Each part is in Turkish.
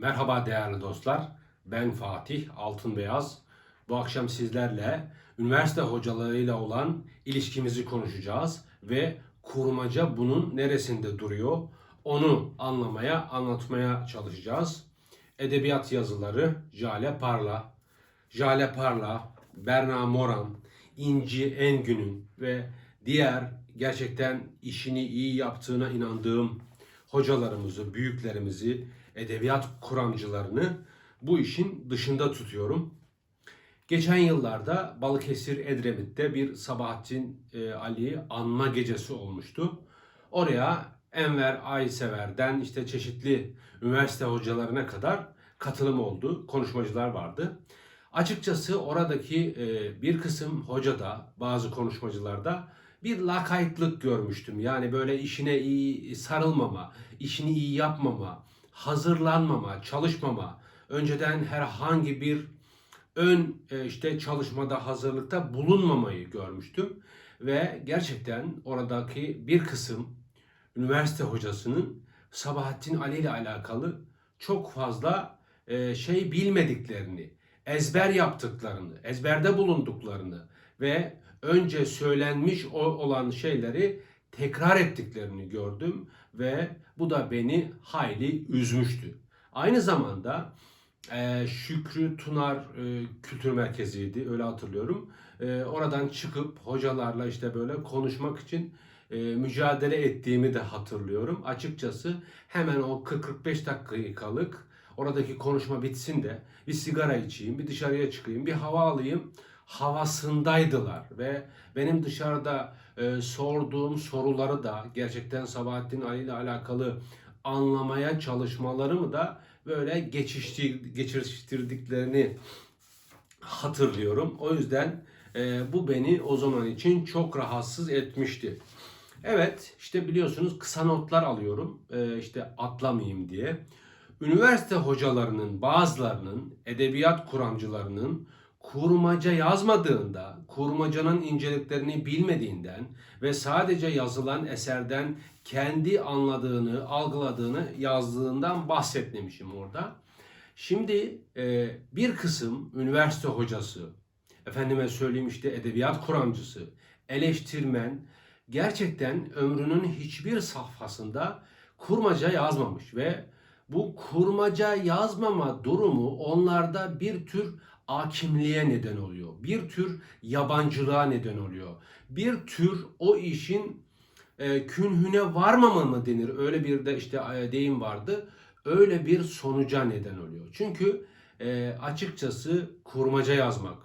Merhaba değerli dostlar. Ben Fatih Altınbeyaz. Bu akşam sizlerle üniversite hocalarıyla olan ilişkimizi konuşacağız ve kurmaca bunun neresinde duruyor onu anlamaya, anlatmaya çalışacağız. Edebiyat yazıları Jale Parla, Jale Parla, Berna Moran, İnci Engün'ün ve diğer gerçekten işini iyi yaptığına inandığım hocalarımızı, büyüklerimizi, edebiyat kuramcılarını bu işin dışında tutuyorum. Geçen yıllarda Balıkesir Edremit'te bir Sabahattin e, Ali anma gecesi olmuştu. Oraya Enver Aysever'den işte çeşitli üniversite hocalarına kadar katılım oldu. Konuşmacılar vardı. Açıkçası oradaki e, bir kısım hocada, bazı konuşmacılarda bir lakaytlık görmüştüm. Yani böyle işine iyi sarılmama, işini iyi yapmama, hazırlanmama, çalışmama, önceden herhangi bir ön e, işte çalışmada hazırlıkta bulunmamayı görmüştüm. Ve gerçekten oradaki bir kısım üniversite hocasının Sabahattin Ali ile alakalı çok fazla e, şey bilmediklerini, ezber yaptıklarını, ezberde bulunduklarını ve önce söylenmiş olan şeyleri tekrar ettiklerini gördüm ve bu da beni hayli üzmüştü. Aynı zamanda e, Şükrü Tunar e, Kültür Merkezi'ydi öyle hatırlıyorum. E, oradan çıkıp hocalarla işte böyle konuşmak için e, mücadele ettiğimi de hatırlıyorum. Açıkçası hemen o 40-45 dakikalık oradaki konuşma bitsin de bir sigara içeyim, bir dışarıya çıkayım, bir hava alayım havasındaydılar ve benim dışarıda e, sorduğum soruları da gerçekten Sabahattin Ali ile alakalı anlamaya çalışmalarımı da böyle geçiştir, geçiştirdiklerini hatırlıyorum. O yüzden e, bu beni o zaman için çok rahatsız etmişti. Evet işte biliyorsunuz kısa notlar alıyorum e, işte atlamayayım diye. Üniversite hocalarının bazılarının, edebiyat kuramcılarının kurmaca yazmadığında, kurmacanın inceliklerini bilmediğinden ve sadece yazılan eserden kendi anladığını, algıladığını yazdığından bahsetmemişim orada. Şimdi e, bir kısım üniversite hocası, efendime söyleyeyim işte edebiyat kuramcısı, eleştirmen gerçekten ömrünün hiçbir safhasında kurmaca yazmamış ve bu kurmaca yazmama durumu onlarda bir tür akimliğe neden oluyor. Bir tür yabancılığa neden oluyor. Bir tür o işin e, künhüne varmama mı denir? Öyle bir de işte e, deyim vardı. Öyle bir sonuca neden oluyor. Çünkü e, açıkçası kurmaca yazmak,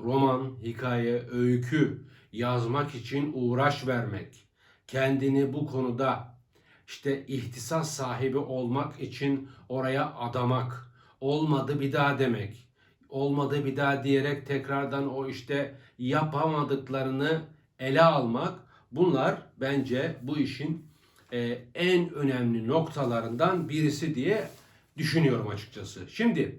roman, hikaye, öykü yazmak için uğraş vermek, kendini bu konuda işte ihtisas sahibi olmak için oraya adamak, olmadı bir daha demek, olmadı bir daha diyerek tekrardan o işte yapamadıklarını ele almak bunlar bence bu işin e, en önemli noktalarından birisi diye düşünüyorum açıkçası. Şimdi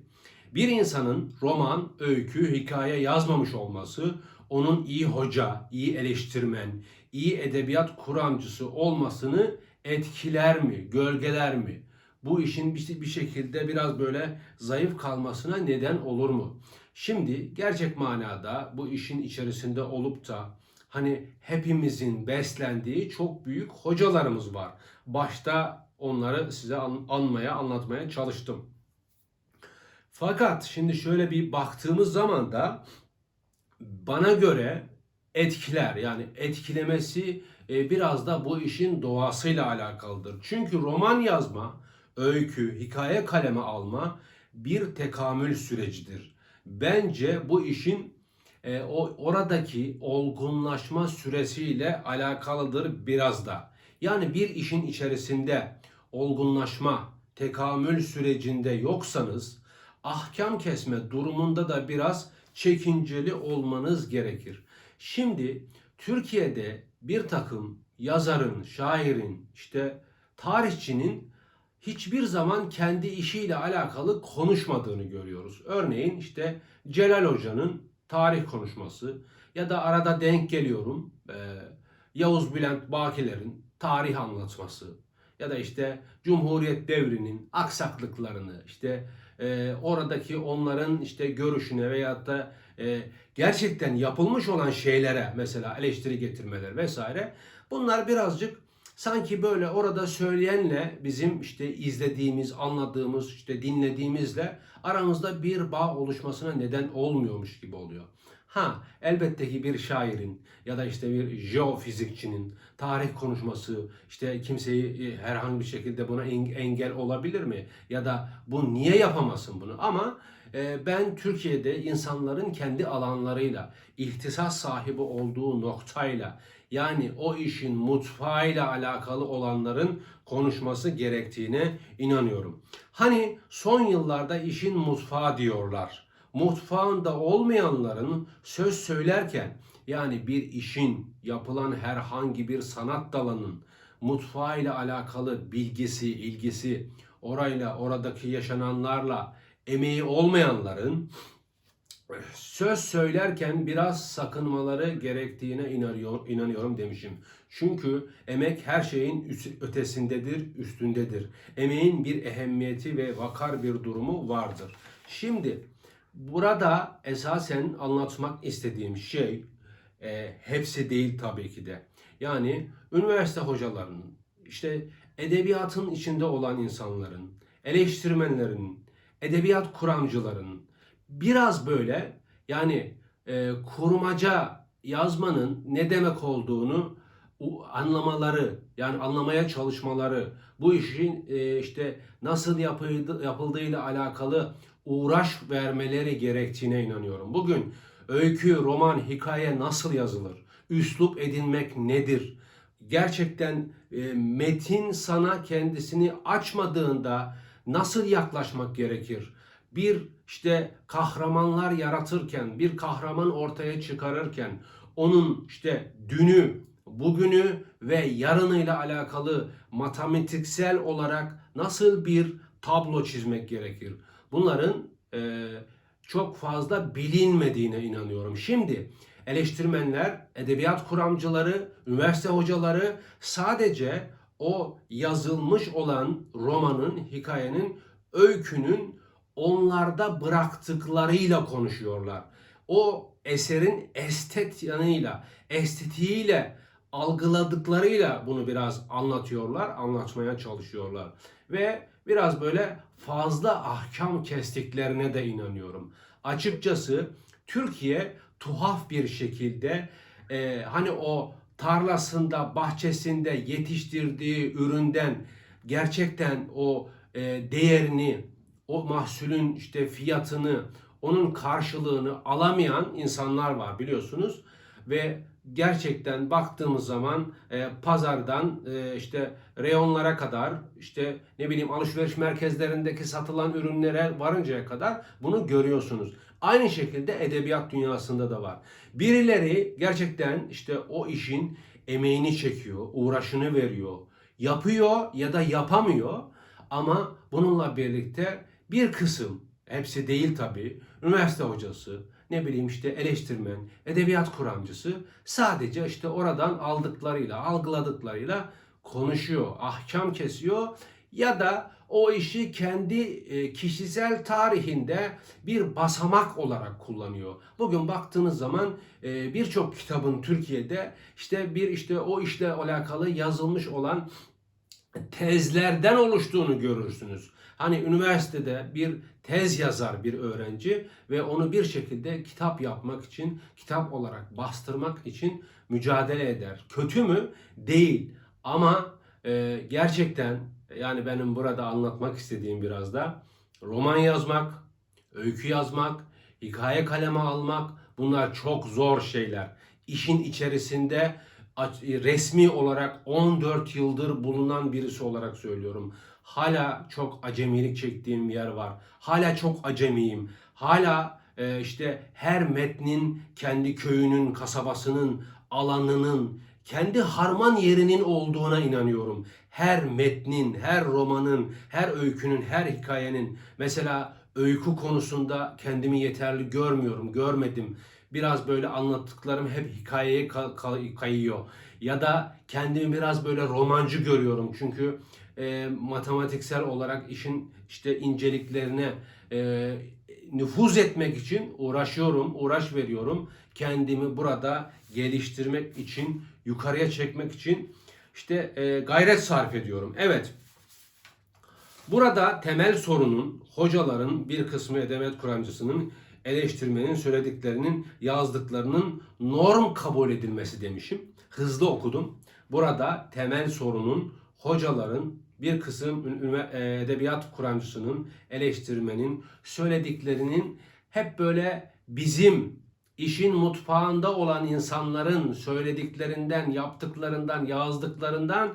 bir insanın roman, öykü, hikaye yazmamış olması onun iyi hoca, iyi eleştirmen, iyi edebiyat kuramcısı olmasını etkiler mi, gölgeler mi? Bu işin bir şekilde biraz böyle zayıf kalmasına neden olur mu? Şimdi gerçek manada bu işin içerisinde olup da hani hepimizin beslendiği çok büyük hocalarımız var. Başta onları size an- anmaya, anlatmaya çalıştım. Fakat şimdi şöyle bir baktığımız zaman da bana göre etkiler yani etkilemesi e, biraz da bu işin doğasıyla alakalıdır. Çünkü roman yazma, öykü, hikaye kaleme alma bir tekamül sürecidir. Bence bu işin e, o oradaki olgunlaşma süresiyle alakalıdır biraz da. Yani bir işin içerisinde olgunlaşma, tekamül sürecinde yoksanız ahkam kesme durumunda da biraz çekinceli olmanız gerekir. Şimdi Türkiye'de bir takım yazarın, şairin, işte tarihçinin hiçbir zaman kendi işiyle alakalı konuşmadığını görüyoruz. Örneğin işte Celal Hoca'nın tarih konuşması ya da arada denk geliyorum e, Yavuz Bülent Bakiler'in tarih anlatması ya da işte Cumhuriyet devrinin aksaklıklarını işte e, oradaki onların işte görüşüne veyahut da e, gerçekten yapılmış olan şeylere mesela eleştiri getirmeler vesaire bunlar birazcık sanki böyle orada söyleyenle bizim işte izlediğimiz, anladığımız, işte dinlediğimizle aramızda bir bağ oluşmasına neden olmuyormuş gibi oluyor. Ha elbette ki bir şairin ya da işte bir jeofizikçinin tarih konuşması işte kimseyi e, herhangi bir şekilde buna en- engel olabilir mi? Ya da bu niye yapamasın bunu? Ama ben Türkiye'de insanların kendi alanlarıyla, ihtisas sahibi olduğu noktayla yani o işin mutfağıyla alakalı olanların konuşması gerektiğine inanıyorum. Hani son yıllarda işin mutfağı diyorlar mutfağında olmayanların söz söylerken yani bir işin yapılan herhangi bir sanat dalının mutfağıyla alakalı bilgisi, ilgisi, orayla, oradaki yaşananlarla emeği olmayanların söz söylerken biraz sakınmaları gerektiğine inanıyor, inanıyorum demişim. Çünkü emek her şeyin ötesindedir, üstündedir. Emeğin bir ehemmiyeti ve vakar bir durumu vardır. Şimdi burada esasen anlatmak istediğim şey e, hepsi değil tabii ki de. Yani üniversite hocalarının, işte edebiyatın içinde olan insanların, eleştirmenlerin, edebiyat kuramcıların biraz böyle yani e, kurmaca yazmanın ne demek olduğunu anlamaları yani anlamaya çalışmaları bu işin e, işte nasıl yapıldı, yapıldığıyla alakalı uğraş vermeleri gerektiğine inanıyorum. Bugün öykü, roman, hikaye nasıl yazılır? Üslup edinmek nedir? Gerçekten e, metin sana kendisini açmadığında nasıl yaklaşmak gerekir? Bir işte kahramanlar yaratırken, bir kahraman ortaya çıkarırken onun işte dünü, bugünü ve yarınıyla alakalı matematiksel olarak nasıl bir tablo çizmek gerekir? Bunların e, çok fazla bilinmediğine inanıyorum. Şimdi eleştirmenler, edebiyat kuramcıları, üniversite hocaları sadece o yazılmış olan romanın, hikayenin, öykünün onlarda bıraktıklarıyla konuşuyorlar. O eserin estet yanıyla, estetiğiyle, algıladıklarıyla bunu biraz anlatıyorlar, anlatmaya çalışıyorlar. Ve biraz böyle fazla ahkam kestiklerine de inanıyorum. Açıkçası Türkiye tuhaf bir şekilde e, hani o tarlasında, bahçesinde yetiştirdiği üründen gerçekten o e, değerini, o mahsulün işte fiyatını, onun karşılığını alamayan insanlar var biliyorsunuz ve gerçekten baktığımız zaman e, pazardan e, işte reyonlara kadar işte ne bileyim alışveriş merkezlerindeki satılan ürünlere varıncaya kadar bunu görüyorsunuz. Aynı şekilde edebiyat dünyasında da var. Birileri gerçekten işte o işin emeğini çekiyor, uğraşını veriyor, yapıyor ya da yapamıyor ama bununla birlikte bir kısım, hepsi değil tabii, üniversite hocası, ne bileyim işte eleştirmen, edebiyat kuramcısı sadece işte oradan aldıklarıyla, algıladıklarıyla konuşuyor, ahkam kesiyor ya da o işi kendi e, kişisel tarihinde bir basamak olarak kullanıyor. Bugün baktığınız zaman e, birçok kitabın Türkiye'de işte bir işte o işle alakalı yazılmış olan tezlerden oluştuğunu görürsünüz. Hani üniversitede bir tez yazar bir öğrenci ve onu bir şekilde kitap yapmak için, kitap olarak bastırmak için mücadele eder. Kötü mü? Değil. Ama e, gerçekten yani benim burada anlatmak istediğim biraz da roman yazmak, öykü yazmak, hikaye kaleme almak bunlar çok zor şeyler. İşin içerisinde aç- resmi olarak 14 yıldır bulunan birisi olarak söylüyorum. Hala çok acemilik çektiğim bir yer var. Hala çok acemiyim. Hala e, işte her metnin kendi köyünün, kasabasının, alanının, kendi harman yerinin olduğuna inanıyorum. Her metnin, her romanın, her öykünün, her hikayenin. Mesela öykü konusunda kendimi yeterli görmüyorum, görmedim. Biraz böyle anlattıklarım hep hikayeye ka- ka- kayıyor. Ya da kendimi biraz böyle romancı görüyorum. Çünkü e, matematiksel olarak işin işte inceliklerine e, nüfuz etmek için uğraşıyorum, uğraş veriyorum. Kendimi burada geliştirmek için, yukarıya çekmek için işte e, gayret sarf ediyorum. Evet. Burada temel sorunun hocaların bir kısmı edebiyat kuramcısının eleştirmenin söylediklerinin yazdıklarının norm kabul edilmesi demişim. Hızlı okudum. Burada temel sorunun hocaların bir kısım e, edebiyat kuramcısının eleştirmenin söylediklerinin hep böyle bizim işin mutfağında olan insanların söylediklerinden, yaptıklarından, yazdıklarından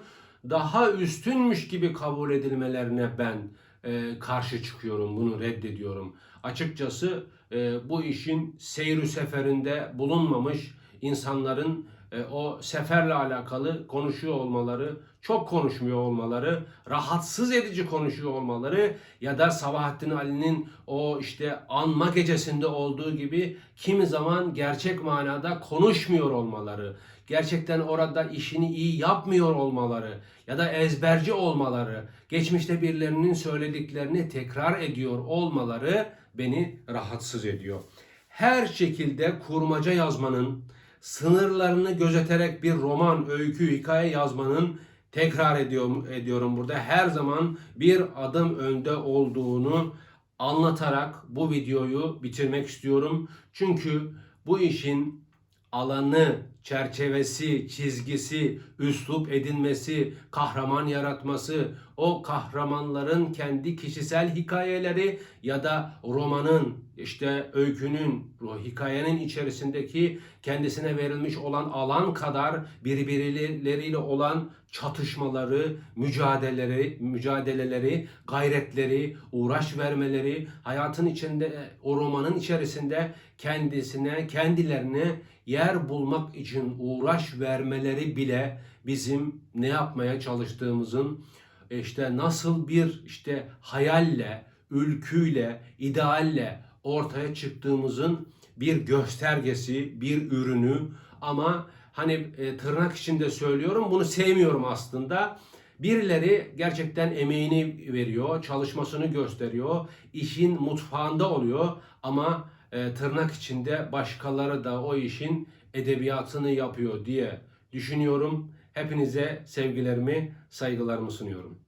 daha üstünmüş gibi kabul edilmelerine ben e, karşı çıkıyorum, bunu reddediyorum. Açıkçası e, bu işin seyri seferinde bulunmamış insanların o seferle alakalı konuşuyor olmaları, çok konuşmuyor olmaları, rahatsız edici konuşuyor olmaları ya da Sabahattin Ali'nin o işte anma gecesinde olduğu gibi kimi zaman gerçek manada konuşmuyor olmaları, gerçekten orada işini iyi yapmıyor olmaları ya da ezberci olmaları, geçmişte birilerinin söylediklerini tekrar ediyor olmaları beni rahatsız ediyor. Her şekilde kurmaca yazmanın, sınırlarını gözeterek bir roman, öykü, hikaye yazmanın tekrar ediyorum, ediyorum burada her zaman bir adım önde olduğunu anlatarak bu videoyu bitirmek istiyorum. Çünkü bu işin alanı, çerçevesi, çizgisi, üslup edinmesi, kahraman yaratması, o kahramanların kendi kişisel hikayeleri ya da romanın, işte öykünün, o hikayenin içerisindeki kendisine verilmiş olan alan kadar birbirleriyle olan çatışmaları, mücadeleleri, mücadeleleri, gayretleri, uğraş vermeleri, hayatın içinde, o romanın içerisinde kendisine, kendilerine yer bulmak için uğraş vermeleri bile bizim ne yapmaya çalıştığımızın işte nasıl bir işte hayalle, ülküyle, idealle ortaya çıktığımızın bir göstergesi, bir ürünü ama hani e, tırnak içinde söylüyorum bunu sevmiyorum aslında. Birileri gerçekten emeğini veriyor, çalışmasını gösteriyor, işin mutfağında oluyor ama e, tırnak içinde başkaları da o işin edebiyatını yapıyor diye düşünüyorum. Hepinize sevgilerimi, saygılarımı sunuyorum.